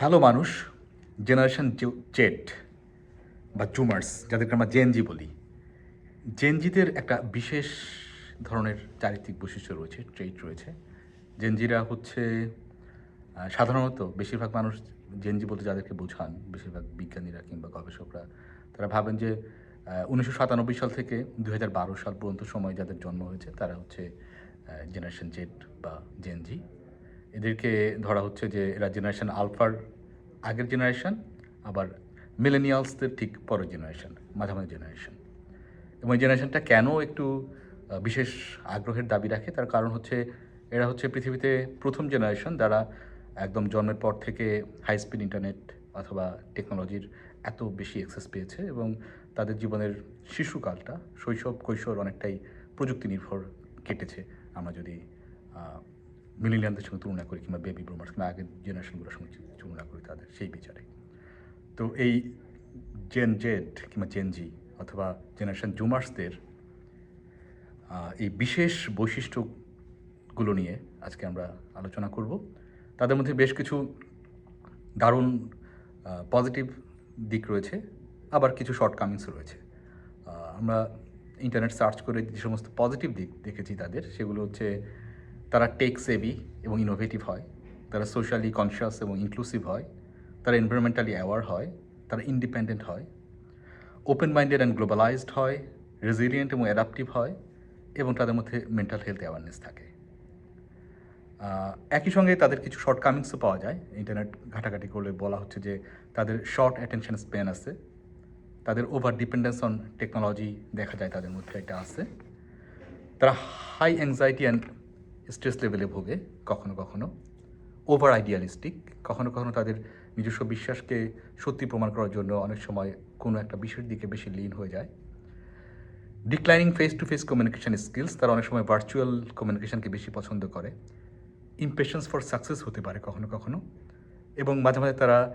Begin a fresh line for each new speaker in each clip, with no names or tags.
Hello মানুষ, generation Z বা জুমার্স, যাদেরকে আমরা জেনজি বলি। জেনজিদের একটা বিশেষ ধরনের চারিত্রিক বৈশিষ্ট্য রয়েছে ট্রেট রয়েছে। জেনজিরা হচ্ছে সাধারণত বেশিরভাগ মানুষ জেনজি বলতে যাদেরকে বোঝান, বেশিরভাগ বিজ্ঞানীরা কিংবা গবেষকরা, তারা ভাবেন যে উনিশশো সাতানব্বই সাল থেকে দু হাজার বারো সাল পর্যন্ত সময় যাদের জন্ম হয়েছে, তারা হচ্ছে জেনারেশন জেড বা জেনজি এদেরকে ধরা হচ্ছে যে এরা জেনারেশন আলফার আগের জেনারেশন আবার মিলেনিয়ালসদের ঠিক পরের জেনারেশন মাঝামাঝি জেনারেশন এবং এই জেনারেশনটা কেন একটু বিশেষ আগ্রহের দাবি রাখে? তার কারণ হচ্ছে, এরা হচ্ছে পৃথিবীতে প্রথম জেনারেশন যারা একদম জন্মের পর থেকে হাই স্পিড ইন্টারনেট অথবা টেকনোলজির এত বেশি অ্যাক্সেস পেয়েছে এবং তাদের জীবনের শিশুকালটা শৈশব কৈশোর অনেকটাই প্রযুক্তি নির্ভর কেটেছে। আমরা যদি মিলিনিয়ানদের সঙ্গে তুলনা করি কিংবা বেবি ব্রুমার্স কিংবা আগের জেনারেশনগুলোর সঙ্গে তুলনা করি তাদের সেই বিচারে। তো এই জেন জেড কিংবা জেন জি অথবা জেনারেশন জুমার্সদের এই বিশেষ বৈশিষ্ট্যগুলো নিয়ে আজকে আমরা আলোচনা করব। তাদের মধ্যে বেশ কিছু দারুণ পজিটিভ দিক রয়েছে, আবার কিছু শর্টকামিংস রয়েছে। আমরা ইন্টারনেট সার্চ করে যে সমস্ত পজিটিভ দিক দেখেছি তাদের, সেগুলো হচ্ছে তারা টেক সেভি এবং ইনোভেটিভ হয়, তারা সোশ্যালি কনসিয়াস এবং ইনক্লুসিভ হয়, তারা এনভায়রনমেন্টালি অ্যাওয়ার হয়, তারা ইন্ডিপেন্ডেন্ট হয় ওপেন মাইন্ডেড অ্যান্ড গ্লোবালাইজড হয় রেজিলিয়েন্ট এবং অ্যাডাপটিভ হয় এবং তাদের মধ্যে মেন্টাল হেলথ অ্যাওয়ারনেস থাকে। একই সঙ্গে তাদের কিছু শর্ট কামিংসও পাওয়া যায়। ইন্টারনেট ঘাটাঘাটি করলে বলা হচ্ছে যে তাদের শর্ট অ্যাটেনশন স্প্যান আছে। তাদের ওভার ডিপেন্ডেন্স অন টেকনোলজি দেখা যায়, তাদের মধ্যে এটা আছে। তারা হাই অ্যাংজাইটি অ্যান্ড স্ট্রেস লেভেলে ভোগে কখনো কখনো ওভার আইডিয়ালিস্টিক কখনো কখনো তাদের নিজস্ব বিশ্বাসকে সত্যি প্রমাণ করার জন্য অনেক সময় কোনো একটা বিষয়ের দিকে বেশি লিন হয়ে যায়। Declining face to face communication skills তারা অনেক সময় ভার্চুয়াল কমিউনিকেশনকে বেশি পছন্দ করে। ইম্পেশেন্স ফর সাকসেস হতে পারে কখনো কখনো এবং মাঝে মাঝে তারা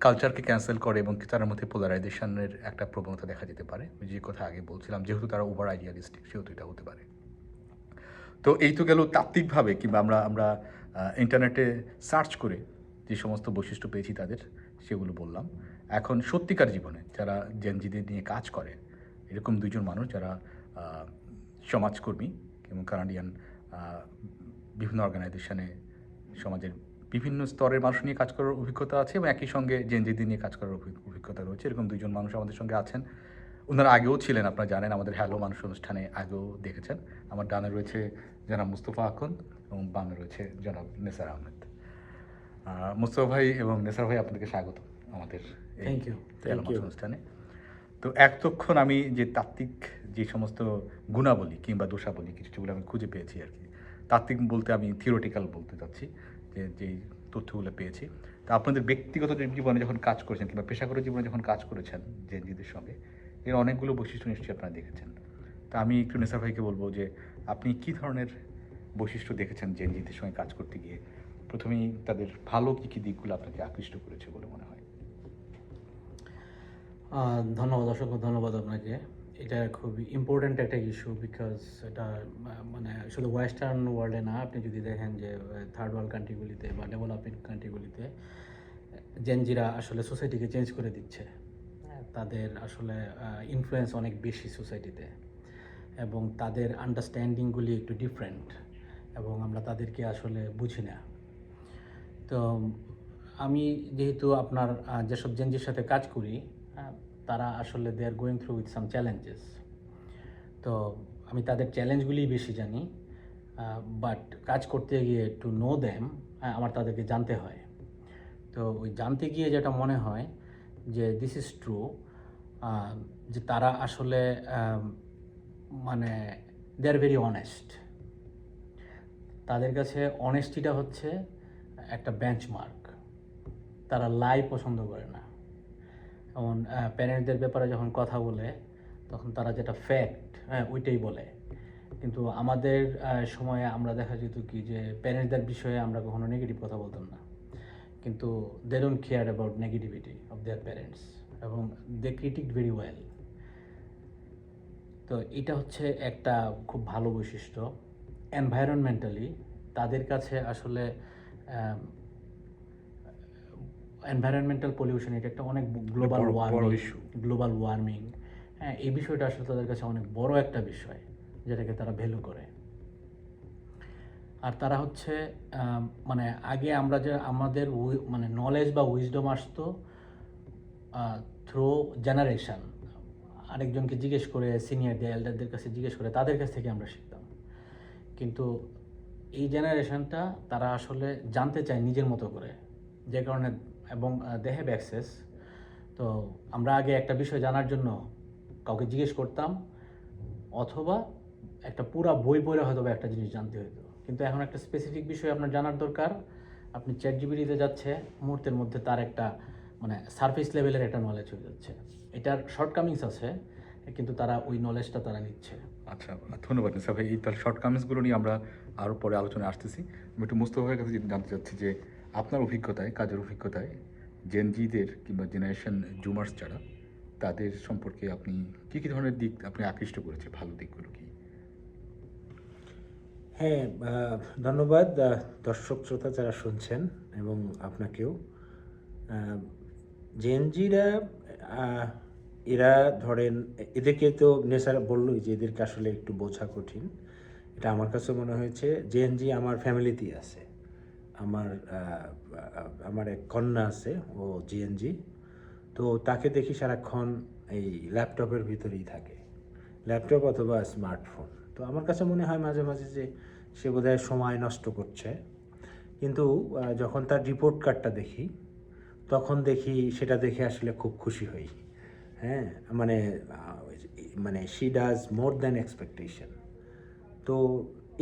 কালচারকে ক্যান্সেল করে এবং তার মধ্যে পোলারাইজেশনের একটা প্রবণতা দেখা যেতে পারে। যে কথা আগে বলছিলাম, যেহেতু তারা ওভার আইডিয়ালিস্টিক সেহেতু এটা হতে পারে। তো এই তো গেল তাত্ত্বিকভাবে কিংবা আমরা আমরা ইন্টারনেটে সার্চ করে যে সমস্ত বৈশিষ্ট্য পেয়েছি তাদের, সেগুলো বললাম। এখন সত্যিকার জীবনে যারা জেনজিদের নিয়ে কাজ করে, এরকম দুইজন মানুষ যারা সমাজকর্মী এবং কানাডিয়ান বিভিন্ন অর্গানাইজেশনে সমাজের বিভিন্ন স্তরের মানুষ নিয়ে কাজ করার অভিজ্ঞতা আছে এবং একই সঙ্গে জেনজিদের নিয়ে কাজ করার অভি- অভিজ্ঞতা রয়েছে। এরকম দুজন মানুষ আমাদের সঙ্গে আছেন। ওনারা আগেও ছিলেন আপনারা জানেন আমাদের হ্যালো মানুষ অনুষ্ঠানে আগেও দেখেছেন। আমার ডানে রয়েছে জনাব মুস্তফা আখন এবং বামে রয়েছে জনাব নেসার আহমেদ। আহ, মুস্তফা ভাই এবং নেসার ভাই আপনাদেরকে স্বাগত আমাদের হ্যালো মানুষ অনুষ্ঠানে। তো এতক্ষণ আমি যে তাত্ত্বিক যে সমস্ত গুণাবলী কিংবা দোষাবলী কিছু যেগুলো আমি খুঁজে পেয়েছি আর কি তাত্ত্বিক বলতে আমি থিওরিটিক্যাল বলতে চাচ্ছি যে যেই তথ্যগুলো পেয়েছি। তা আপনাদের ব্যক্তিগত জীবনে যখন কাজ করেছেন কিংবা পেশাগত জীবনে যখন কাজ করেছেন জেনজিদের সঙ্গে এর অনেকগুলো বৈশিষ্ট্য নিশ্চয়ই আপনারা দেখেছেন। তা আমি একটু নেসার ভাইকে বলব যে, আপনি কি ধরনের বৈশিষ্ট্য দেখেছেন জেনজিদের সঙ্গে কাজ করতে গিয়ে? প্রথমেই তাদের ভালো কী কী দিকগুলো আপনাকে আকৃষ্ট করেছে বলে মনে হয়?
ধন্যবাদ, অসংখ্য ধন্যবাদ আপনাকে। এটা খুবই ইম্পর্ট্যান্ট একটা ইস্যু বিকজ এটা মানে শুধু ওয়েস্টার্ন ওয়ার্ল্ডে না, আপনি যদি দেখেন যে থার্ড ওয়ার্ল্ড কান্ট্রিগুলিতে বা ডেভেলপিং কান্ট্রিগুলিতে জেনজিরা আসলে সোসাইটিকে চেঞ্জ করে দিচ্ছে। তাদের আসলে ইনফ্লুয়েন্স অনেক বেশি সোসাইটিতে এবং তাদের আন্ডারস্ট্যান্ডিংগুলি একটু ডিফারেন্ট এবং আমরা তাদেরকে আসলে বুঝি না। তো আমি যেহেতু আপনার যেসব জেনজির সাথে কাজ করি তারা আসলে they are going through with some challenges তো আমি তাদের চ্যালেঞ্জগুলি বেশি জানি বাট কাজ করতে গিয়ে টু নো দ্যাম আমার তাদেরকে জানতে হয়। তো ওই জানতে গিয়ে যেটা মনে হয় যে দিস ইজ ট্রু যে তারা আসলে মানে দে আর ভেরি অনেস্ট তাদের কাছে অনেস্টিটা হচ্ছে একটা বেঞ্চমার্ক তারা লাই পছন্দ করে না। যেমন প্যারেন্টদের ব্যাপারে যখন কথা বলে, তখন তারা যেটা ফ্যাক্ট হ্যাঁ ওইটাই বলে। কিন্তু আমাদের সময়ে আমরা দেখা যেত কি যে প্যারেন্টদের বিষয়ে আমরা কখনো নেগেটিভ কথা বলতাম না। কিন্তু they don't care about negativity of their parents এবং দে ক্রিটিক ভেরি ওয়েল তো এটা হচ্ছে একটা খুব ভালো বৈশিষ্ট্য। এনভায়রনমেন্টালি তাদের কাছে আসলে এনভায়রনমেন্টাল পলিউশন এটা একটা অনেক গ্লোবাল ওয়ার্মিং। গ্লোবাল ওয়ার্মিং হ্যাঁ এই বিষয়টা আসলে তাদের কাছে অনেক বড় একটা বিষয় যেটাকে তারা ভ্যালু করে। আর তারা হচ্ছে মানে আগে আমরা যে আমাদের মানে নলেজ বা উইজডম আসতো থ্রু জেনারেশন আরেকজনকে জিজ্ঞেস করে সিনিয়রদের এল্ডারদের কাছে জিজ্ঞেস করে, তাদের কাছ থেকে আমরা শিখতাম। কিন্তু এই জেনারেশানটা তারা আসলে জানতে চায় নিজের মতো করে। যে কারণে, এবং দে হ্যাভ অ্যাক্সেস তো আমরা আগে একটা বিষয় জানার জন্য কাউকে জিজ্ঞেস করতাম, অথবা একটা পুরা বই পড়ে হয়তো একটা জিনিস জানতে হতো কিন্তু এখন একটা স্পেসিফিক বিষয় আপনার জানার দরকার। আপনি চ্যাট জিবিটিতে যাচ্ছে, মুহূর্তের মধ্যে তার একটা মানে সারফেস লেভেলের একটা নলেজ হয়ে যাচ্ছে। এটার শর্টকামিংস আছে, কিন্তু তারা ওই নলেজটা তারা নিচ্ছে।
আচ্ছা ধন্যবাদ নিসা ভাই। এই তাহলে শর্ট কামিংসগুলো নিয়ে আমরা আরও পরে আলোচনায় আসতেছি। আমি একটু মুস্তফা ভাইয়ের কাছে জানতে চাচ্ছি যে, আপনার অভিজ্ঞতায়, কাজের অভিজ্ঞতায় জেনজিদের কিংবা জেনারেশন জুমার্স যারা, তাদের সম্পর্কে আপনি কী কী ধরনের দিক আপনি আকৃষ্ট করেছে, ভালো দিকগুলো কি?
হ্যাঁ ধন্যবাদ দর্শক শ্রোতা যারা শুনছেন এবং আপনাকেও। জেনজিরা এরা ধরেন, এদেরকে তো নেশার বললোই যে এদেরকে আসলে একটু বোঝা কঠিন। এটা আমার কাছে মনে হয়েছে। জেএনজি আমার ফ্যামিলিতেই আছে। আমার আমার এক কন্যা আছে, ও জিএনজি তো তাকে দেখি সারাক্ষণ এই ল্যাপটপের ভিতরেই থাকে। ল্যাপটপ অথবা স্মার্টফোন তো আমার কাছে মনে হয় মাঝে মাঝে যে সে বোধহয় সময় নষ্ট করছে। কিন্তু যখন তার রিপোর্ট কার্ডটা দেখি, তখন দেখি সেটা দেখে আসলে খুব খুশি হই। হ্যাঁ মানে মানে she does more than expectation তো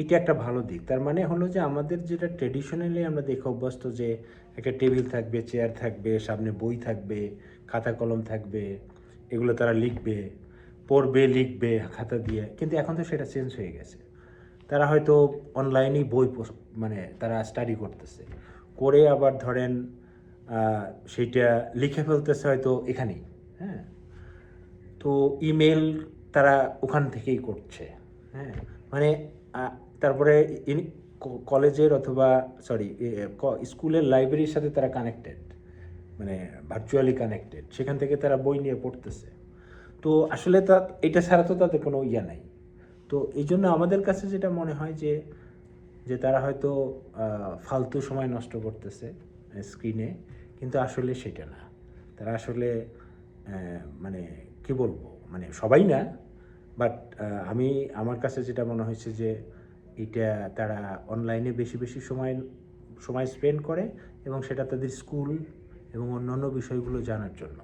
এটা একটা ভালো দিক। তার মানে হলো যে আমাদের যেটা ট্রেডিশনালি আমরা দেখে অভ্যস্ত যে একটা টেবিল থাকবে চেয়ার থাকবে, সামনে বই থাকবে, খাতা কলম থাকবে, এগুলো তারা লিখবে। পড়বে, লিখবে, খাতা দিয়ে। কিন্তু এখন তো সেটা চেঞ্জ হয়ে গেছে। তারা হয়তো অনলাইনেই বই মানে তারা স্টাডি করতেছে। করে আবার ধরেন সেইটা লিখে ফেলতেছে হয়তো এখানেই হ্যাঁ? তো ইমেল তারা ওখান থেকেই করছে হ্যাঁ? মানে তারপরে কলেজের অথবা সরি স্কুলের লাইব্রেরির সাথে তারা কানেক্টেড মানে ভার্চুয়ালি কানেক্টেড সেখান থেকে তারা বই নিয়ে পড়তেছে। তো আসলে তা, এটা ছাড়া তো তাদের কোনো ইয়ে নাই। তো এই জন্য আমাদের কাছে যেটা মনে হয় যে যে তারা হয়তো ফালতু সময় নষ্ট করতেছে স্ক্রিনে কিন্তু আসলে সেটা না। তারা আসলে মানে কি বলব মানে সবাই না বাট আমি, আমার কাছে যেটা মনে হয়েছে যে, এটা তারা অনলাইনে বেশি বেশি সময় সময় স্পেন্ড করে এবং সেটা তাদের স্কুল এবং অন্যান্য বিষয়গুলো জানার জন্য।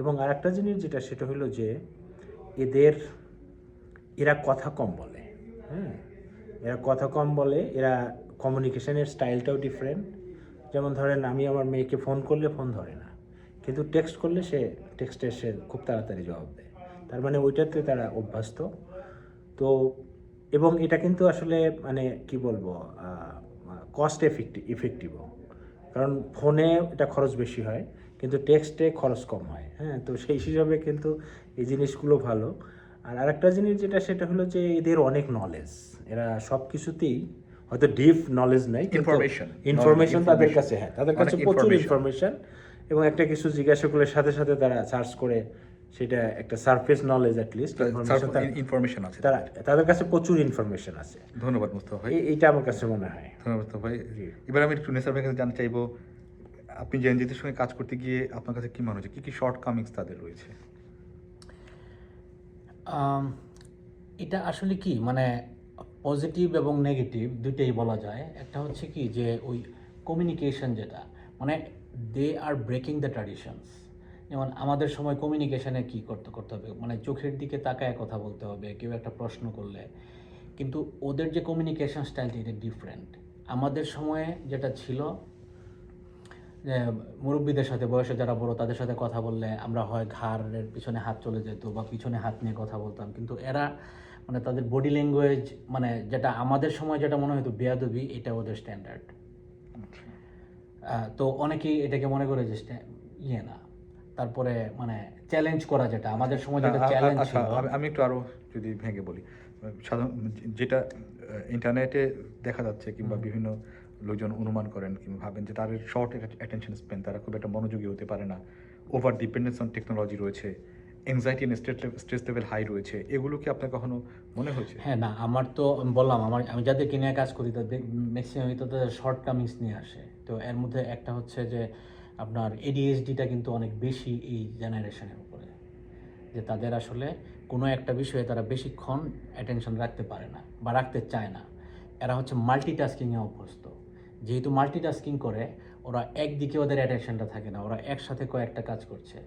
এবং আরেকটা জিনিস যেটা, সেটা হলো যে এদের, এরা কথা কম বলে হ্যাঁ? এরা কথা কম বলে, এরা কমিউনিকেশনের স্টাইলটাও ডিফারেন্ট যেমন ধরেন, আমি আমার মেয়েকে ফোন করলে ফোন ধরে না, কিন্তু টেক্সট করলে সে টেক্সটে সে খুব তাড়াতাড়ি জবাব দেয়। তার মানে ওইটাতে তারা অভ্যস্ত। তো, এবং এটা কিন্তু আসলে মানে কি বলব কস্ট এফেক্টিভ ইফেক্টিভও কারণ ফোনে এটা খরচ বেশি হয়। কিন্তু টেক্সটে খরচ কম হয় হ্যাঁ? তো সেই হিসাবে কিন্তু এই জিনিসগুলো ভালো। আর আরেকটা জিনিস যেটা সেটা হলো যে এদের অনেক নলেজ এরা সব কিছুতেই হয়তো ডিপ নলেজ নাই
Information.
ইনফরমেশন তাদের কাছে হ্যাঁ তাদের কাছে প্রচুর ইনফরমেশন এবং একটা কিছু জিজ্ঞাসা করলে সাথে সাথে তারা সার্চ করে সেটা একটা সারফেস নলেজ অ্যাটলিস্ট
ইনফরমেশন আছে।
তারা তাদের কাছে প্রচুর ইনফরমেশন আছে।
ধন্যবাদ মুস্তফা ভাই।
এই- এইটা আমার কাছে মনে হয়।
ধন্যবাদ মুস্তফা ভাই। এবার আমি একটু নেসার ভাইয়ের কাছে জানতে চাইব আপনি জেনজিদের সঙ্গে কাজ করতে গিয়ে আপনার কাছে কী মনে হচ্ছে? কী কী শর্ট কামিংস তাদের রয়েছে?
এটা আসলে কি? মানে পজিটিভ এবং নেগেটিভ দুইটাই বলা যায়। একটা হচ্ছে কি যে ওই কমিউনিকেশন যেটা মানে they are breaking the traditions যেমন আমাদের সময় কমিউনিকেশানে কি করতে করতে হবে? মানে চোখের দিকে তাকায় কথা বলতে হবে, কেউ একটা প্রশ্ন করলে। কিন্তু ওদের যে কমিউনিকেশন স্টাইলটা এটা ডিফারেন্ট আমাদের সময়ে যেটা ছিল মুরব্বীদের সাথে বয়সে যারা বড় তাদের সাথে কথা বললে আমরা হয় ঘাড়ের পিছনে হাত চলে যেত বা পিছনে হাত নিয়ে কথা বলতাম। কিন্তু এরা মানে তাদের বডি ল্যাঙ্গুয়েজ মানে যেটা আমাদের সময় যেটা মনে হতো বেয়াদবি এটা ওদের স্ট্যান্ডার্ড তো অনেকেই এটাকে মনে করে যে ইয়ে না। তারপরে মানে চ্যালেঞ্জ করা যেটা আমাদের সময় যেটা চ্যালেঞ্জ
আচ্ছা
ছিল।
আমি- আমি একটু আরও যদি ভেঙে বলি সাধারণ যেটা ইন্টারনেটে দেখা যাচ্ছে কিংবা বিভিন্ন লোকজন অনুমান করেন কিংবা ভাবেন যে তাদের শর্ট অ্যাটেনশন স্পেন তারা খুব একটা মনোযোগী হতে পারে না। ওভার ডিপেন্ডেন্স অন টেকনোলজি রয়েছে। Anxiety and stress level high রয়েছে। এগুলো কি আপনার কখনো মনে হয়েছে?
হ্যাঁ না, আমার তো বললাম, আমার, আমি যাদেরকে নিয়ে কাজ করি, তাদের ম্যাক্সিমামই তাদের শর্ট কামিংস নিয়ে আসে। তো এর মধ্যে একটা হচ্ছে যে, আপনার এডিএসডিটা কিন্তু অনেক বেশি এই জেনারেশনের উপরে। যে তাদের আসলে কোনো একটা বিষয়ে তারা বেশিক্ষণ অ্যাটেনশন রাখতে পারে না বা রাখতে চায় না। এরা হচ্ছে মাল্টিটাস্কিংয়ে অভ্যস্ত। যেহেতু মাল্টিটাস্কিং করে, ওরা একদিকে ওদের অ্যাটেনশনটা থাকে না, ওরা একসাথে কয়েকটা কাজ করছে।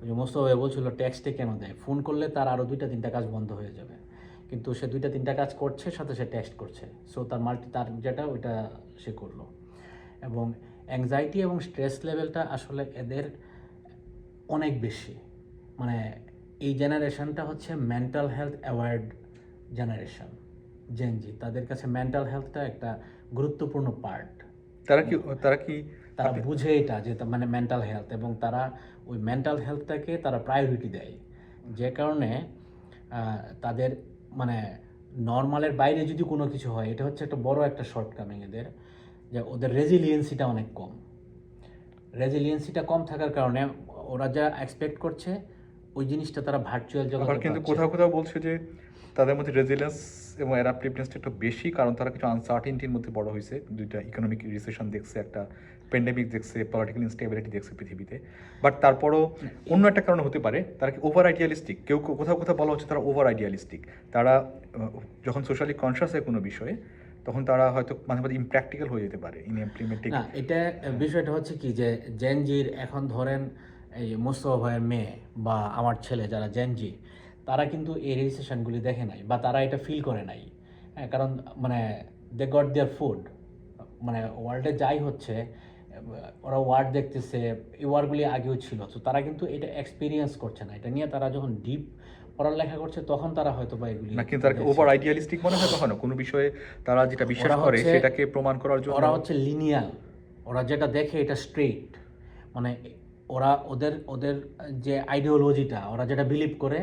ওই যে মোস্তফা বলছিল ট্যাক্সটে কেন দেয়? ফোন করলে তার আরও দুইটা তিনটা কাজ বন্ধ হয়ে যাবে। কিন্তু সে দুইটা তিনটা কাজ করছে, সাথে সে টেক্সট করছে। সো তার মাল্টি তার যেটা, ওইটা সে করল। এবং অ্যাংজাইটি এবং স্ট্রেস লেভেলটা আসলে এদের অনেক বেশি। মানে এই জেনারেশনটা হচ্ছে mental health aware generation Gen Z তাদের কাছে মেন্টাল হেলথটা একটা গুরুত্বপূর্ণ পার্ট
তারা কি তারা কি
তারা বুঝে এটা যে মানে মেন্টাল হেলথ এবং তারা ওই মেন্টাল হেলথটাকে তারা প্রায়োরিটি দেয়। যে কারণে তাদের মানে নর্মালের বাইরে যদি কোনো কিছু হয় এটা হচ্ছে একটা বড় একটা শর্টকামিং এদের যে ওদের রেজিলিয়েন্সিটা অনেক কম। রেজিলিয়েন্সিটা কম থাকার কারণে ওরা যা এক্সপেক্ট করছে ওই জিনিসটা তারা ভার্চুয়াল জগতে
কিন্তু কোথাও কোথাও বলছে যে তাদের মধ্যে রেজিলেন্স এবং অ্যাডাপ্টিভনেসটা একটু বেশি, কারণ তারা কিছু আনসার্টিনটির মধ্যে বড় হয়েছে। দুইটা ইকোনমিক রিসেশন দেখছে, একটা প্যান্ডেমিক দেখছে পলিটিক্যাল ইনস্টেবিলিটি দেখছে পৃথিবীতে। বাট তারপরও অন্য একটা কারণ হতে পারে, তারা কি ওভার আইডিয়ালিস্টিক কেউ কোথাও কোথাও বলা হচ্ছে তারা ওভার আইডিয়ালিস্টিক তারা যখন সোশ্যালি কনসিয়াস হয় কোনো বিষয়ে, তখন তারা হয়তো মাঝে মাঝে ইমপ্র্যাকটিক্যাল হয়ে যেতে পারে ইন ইমপ্লিমেন্টিং
না, এটা বিষয়টা হচ্ছে কি যে জেনজির এখন ধরেন, এই মোস্তফা ভাইয়ের মেয়ে বা আমার ছেলে যারা জেনজি তারা কিন্তু এই রেজিস্ট্রেশনগুলি দেখে নাই বা তারা এটা ফিল করে নাই। হ্যাঁ কারণ মানে দে গট দেয়ার ফুড মানে ওয়ার্ল্ডে যাই হচ্ছে ওরা ওয়ার্ড দেখতেছে এই ওয়ার্ডগুলি আগেও ছিল। তো তারা কিন্তু এটা এক্সপিরিয়েন্স করছে না। এটা নিয়ে তারা যখন ডিপ পড়ালেখা করছে তখন তারা হয়তো বা এগুলি
না কিন্তু তারা ওভার আইডিয়ালিস্টিক মনে হয় কখনো? কোনো বিষয়ে তারা যেটা বিশ্বাস করে সেটাকে প্রমাণ করার জন্য?
ওরা হচ্ছে লিনিয়াল ওরা যেটা দেখে এটা স্ট্রেট মানে ওরা ওদের ওদের যে আইডিওলজিটা ওরা যেটা বিলিভ করে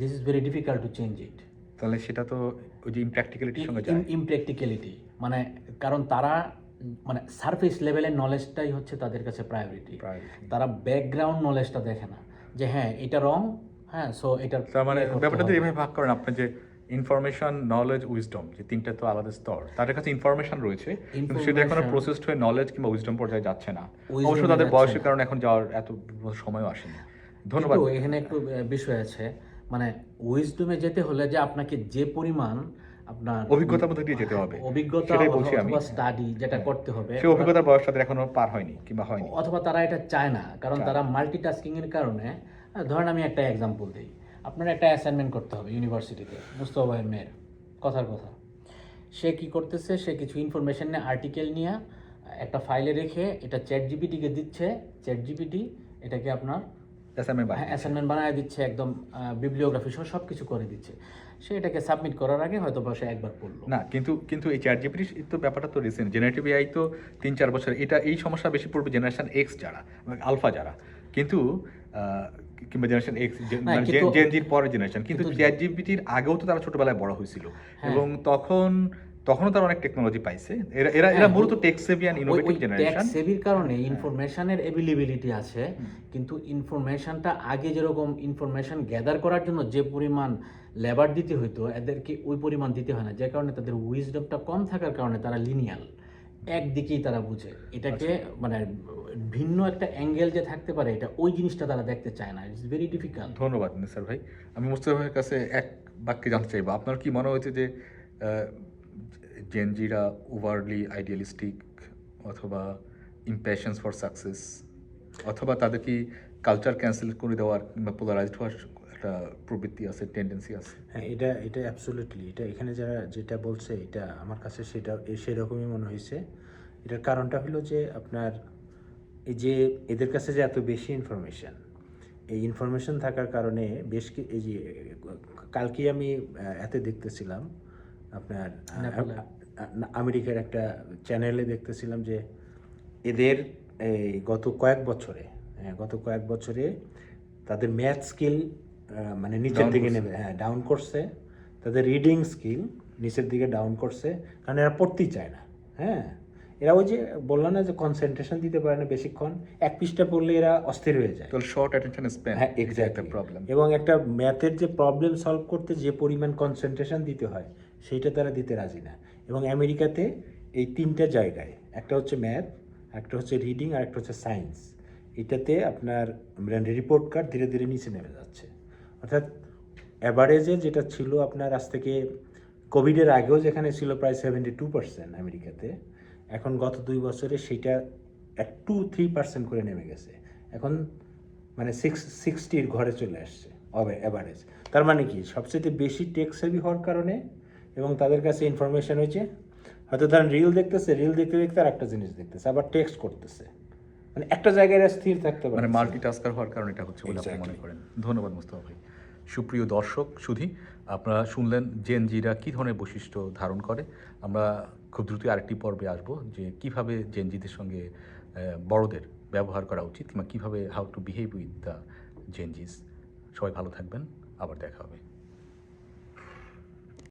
this is very difficult to change it
তাহলে সেটা তো ওই যে ইমপ্র্যাকটিক্যালিটির সঙ্গে যায়।
ইমপ্র্যাকটিক্যালিটি মানে কারণ তারা মানে সারফেস লেভেলের নলেজটাই হচ্ছে তাদের কাছে প্রায়োরিটি তারা ব্যাকগ্রাউন্ড নলেজটা দেখে না যে হ্যাঁ এটা রং হ্যাঁ সো এটা
তার মানে ব্যাপারটা তো
হবে।
এইভাবে ভাগ করেন আপনি যে ইনফরমেশন নলেজ উইজডম যে তিনটা তো আলাদা স্তর তাদের কাছে ইনফরমেশন রয়েছে কিন্তু সেটা
এখনও
প্রসেসড হয়ে নলেজ কিংবা উইজডম পর্যায়ে যাচ্ছে না। অবশ্য তাদের বয়সের। কারণে এখন যাওয়ার এত সময়ও আসেনি। ধন্যবাদ।
এখানে একটু বিষয় আছে মানে উইজডমে যেতে হলে যে আপনাকে যে পরিমাণ আপনার
অভিজ্ঞতার মধ্যে দিয়ে যেতে হবে।
অভিজ্ঞতা
বলছি আমি।
অথবা স্টাডি যেটা করতে হবে।
সেই অভিজ্ঞতার বয়স তাদের এখনও পার হয়নি কিংবা হয়নি।
অথবা তারা এটা চায় না কারণ তারা মাল্টিটাস্কিং এর কারণে ধরেন আমি একটা এক্সাম্পল দিই। আপনার একটা অ্যাসাইনমেন্ট করতে হবে ইউনিভার্সিটিতে মুস্তফা ভাইয়ের মেয়ের কথার কথা। সে কি করতেছে? সে কিছু ইনফরমেশন নিয়ে আর্টিকেল নিয়ে একটা ফাইলে রেখে এটা চ্যাট জিপিটিকে দিচ্ছে। চ্যাট জিপিটি এটাকে আপনার
অ্যাসাইনমেন্ট
অ্যাসাইনমেন্ট বানায় দিচ্ছে একদম বিবলিওগ্রাফি সহ সব কিছু করে দিচ্ছে। সে এটাকে সাবমিট করার আগে হয়তো বা সে একবার পড়ল।
না কিন্তু কিন্তু এই চ্যাট জিপিটি তো ব্যাপারটা তো রিসেন্ট জেনারেটিভ এআই তো তিন চার বছর এটা এই সমস্যা বেশি পড়বে জেনারেশন এক্স যারা আলফা যারা। কিন্তু কিংবা জেনারেশন এক্স
হ্যাঁ,
জেনজির পরের জেনারেশন কিন্তু
কিন্তু-
চ্যাট জিপিটির আগেও তো তারা ছোটবেলায় বড় হয়েছিল।
হ্যাঁ।
এবং তখন তখনও তারা অনেক টেকনোলজি পাইছে। এরা এরা এরা
হ্যাঁ,
মূলত টেক সেভিয়ান
ওই
ইনোভেটিভ জেনারেশন
সেভির কারণে ইনফরমেশনের এবিলিবিলিটি আছে কিন্তু ইনফরমেশনটা আগে যেরকম ইনফরমেশন গ্যাদার করার জন্য যে পরিমাণ লেবার দিতে হইতো এদেরকে ওই পরিমাণ দিতে হয় না। যে কারণে তাদের উইজডমটা কম থাকার কারণে তারা লিনিয়াল একদিকেই তারা বুঝে। এটাকে মানে ভিন্ন একটা অ্যাঙ্গেল যে থাকতে পারে এটা ওই জিনিসটা তারা দেখতে চায় না। ইটস ভেরি ডিফিকাল্ট
ধন্যবাদ নিসার ভাই। আমি মুস্তফা ভাইয়ের কাছে এক বাক্যে জানতে চাইব। আপনার কি মনে হয়েছে যে জেনজিরা ওভারলি আইডিয়ালিস্টিক অথবা ইম্প্যাশনস ফর সাকসেস অথবা তাদের কি কালচার ক্যান্সেল করে দেওয়ার কিংবা পোলারাইজড হওয়ার একটা প্রবৃত্তি আছে টেন্ডেন্সি আছে।
হ্যাঁ এটা এটা অ্যাবসোলিউটলি এটা এখানে যারা যেটা বলছে, এটা আমার কাছে সেটা, সেরকমই মনে হয়েছে। এটার কারণটা হলো যে আপনার এই যে এদের কাছে যে এত বেশি ইনফরমেশন এই ইনফরমেশন থাকার কারণে বেশ এই যে কালকে আমি এতে দেখতেছিলাম আপনার আমেরিকার একটা চ্যানেলে দেখতেছিলাম যে এদের এই গত কয়েক বছরে হ্যাঁ, গত কয়েক বছরে তাদের ম্যাথ স্কিল মানে নিচের দিকে
নেবে
নেমে হ্যাঁ ডাউন করছে। তাদের রিডিং স্কিল নিচের দিকে ডাউন করছে। কারণ এরা পড়তেই চায় না হ্যাঁ। এরা ওই যে বললাম না যে কনসেন্ট্রেশন দিতে পারে না বেশিক্ষণ এক পৃষ্ঠা পড়লে এরা অস্থির হয়ে যায়।
শর্ট অ্যাটেনশন স্প্যান
হ্যাঁ
একটা
এক্স্যাক্টলি
প্রবলেম
এবং একটা ম্যাথের যে প্রবলেম সলভ করতে যে পরিমাণ কনসেন্ট্রেশন দিতে হয় সেইটা তারা দিতে রাজি না। এবং আমেরিকাতে এই তিনটা জায়গায় একটা হচ্ছে ম্যাথ একটা হচ্ছে রিডিং আর একটা হচ্ছে সায়েন্স এটাতে আপনার রিপোর্ট কার্ড ধীরে ধীরে নিচে নেমে যাচ্ছে। অর্থাৎ অ্যাভারেজে যেটা ছিল আপনার আজ থেকে কোভিডের আগেও যেখানে ছিল প্রায় সেভেন্টি টু পার্সেন্ট আমেরিকাতে এখন গত দুই বছরে সেটা এক টু থ্রি পার্সেন্ট করে নেমে গেছে। এখন মানে সিক্স সিক্সটির ঘরে চলে আসছে অবে অ্যাভারেজ তার মানে কি? সবচেয়ে বেশি টেক সেভি হওয়ার কারণে এবং তাদের কাছে ইনফরমেশন হয়েছে হয়তো ধরেন রিল দেখতেছে রিল দেখতে দেখতে আর একটা জিনিস দেখতেছে আবার টেক্সট করতেছে। মানে একটা জায়গায় স্থির থাকতে পারে
মানে মাল্টিটাস্কার হওয়ার কারণে এটা হচ্ছে বলে আপনি মনে করেন। ধন্যবাদ মুস্তফা ভাই। সুপ্রিয় দর্শক সুধী আপনারা শুনলেন জেনজিরা কী ধরনের বৈশিষ্ট্য ধারণ করে? আমরা খুব দ্রুতই আরেকটি পর্বে আসব যে কীভাবে জেনজিদের সঙ্গে বড়দের ব্যবহার করা উচিত কিংবা কীভাবে how to behave with the Gen Zs সবাই ভালো থাকবেন, আবার দেখা হবে।